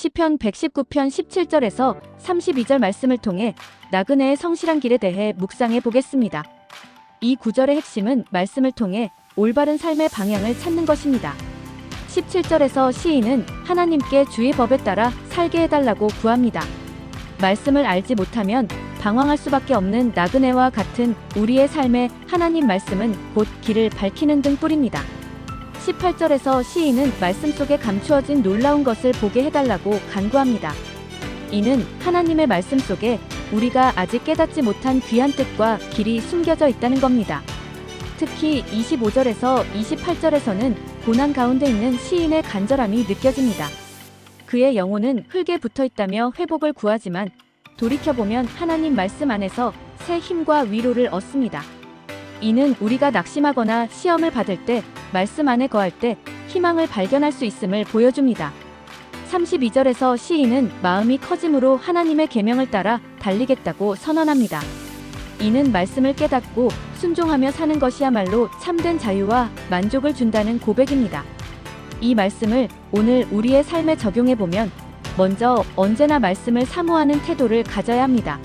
시편 119편 17절에서 32절 말씀을 통해 나그네의 성실한 길에 대해 묵상해 보겠습니다. 이 구절의 핵심은 말씀을 통해 올바른 삶의 방향을 찾는 것입니다. 17절에서 시인은 하나님께 주의 법에 따라 살게 해달라고 구합니다. 말씀을 알지 못하면 방황할 수밖에 없는 나그네와 같은 우리의 삶에 하나님 말씀은 곧 길을 밝히는 등불입니다. 18절에서 시인은 말씀 속에 감추어진 놀라운 것을 보게 해달라고 간구합니다. 이는 하나님의 말씀 속에 우리가 아직 깨닫지 못한 귀한 뜻과 길이 숨겨져 있다는 겁니다. 특히 25절에서 28절에서는 고난 가운데 있는 시인의 간절함이 느껴집니다. 그의 영혼은 흙에 붙어 있다며 회복을 구하지만 돌이켜보면 하나님 말씀 안에서 새 힘과 위로를 얻습니다. 이는 우리가 낙심하거나 시험을 받을 때 말씀 안에 거할 때 희망을 발견할 수 있음을 보여줍니다. 32절에서 시인은 마음이 커짐으로 하나님의 계명을 따라 달리겠다고 선언합니다. 이는 말씀을 깨닫고 순종하며 사는 것이야말로 참된 자유와 만족을 준다는 고백입니다. 이 말씀을 오늘 우리의 삶에 적용해 보면 먼저 언제나 말씀을 사모하는 태도를 가져야 합니다.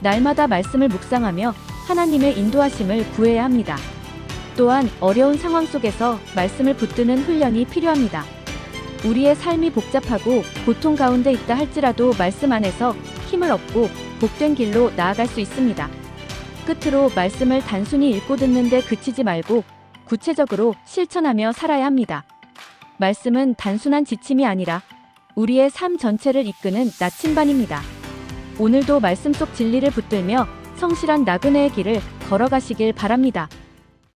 날마다 말씀을 묵상하며 하나님의 인도하심을 구해야 합니다. 또한 어려운 상황 속에서 말씀을 붙드는 훈련이 필요합니다. 우리의 삶이 복잡하고 고통 가운데 있다 할지라도 말씀 안에서 힘을 얻고 복된 길로 나아갈 수 있습니다. 끝으로 말씀을 단순히 읽고 듣는데 그치지 말고 구체적으로 실천하며 살아야 합니다. 말씀은 단순한 지침이 아니라 우리의 삶 전체를 이끄는 나침반입니다. 오늘도 말씀 속 진리를 붙들며 성실한 나그네의 길을 걸어가시길 바랍니다.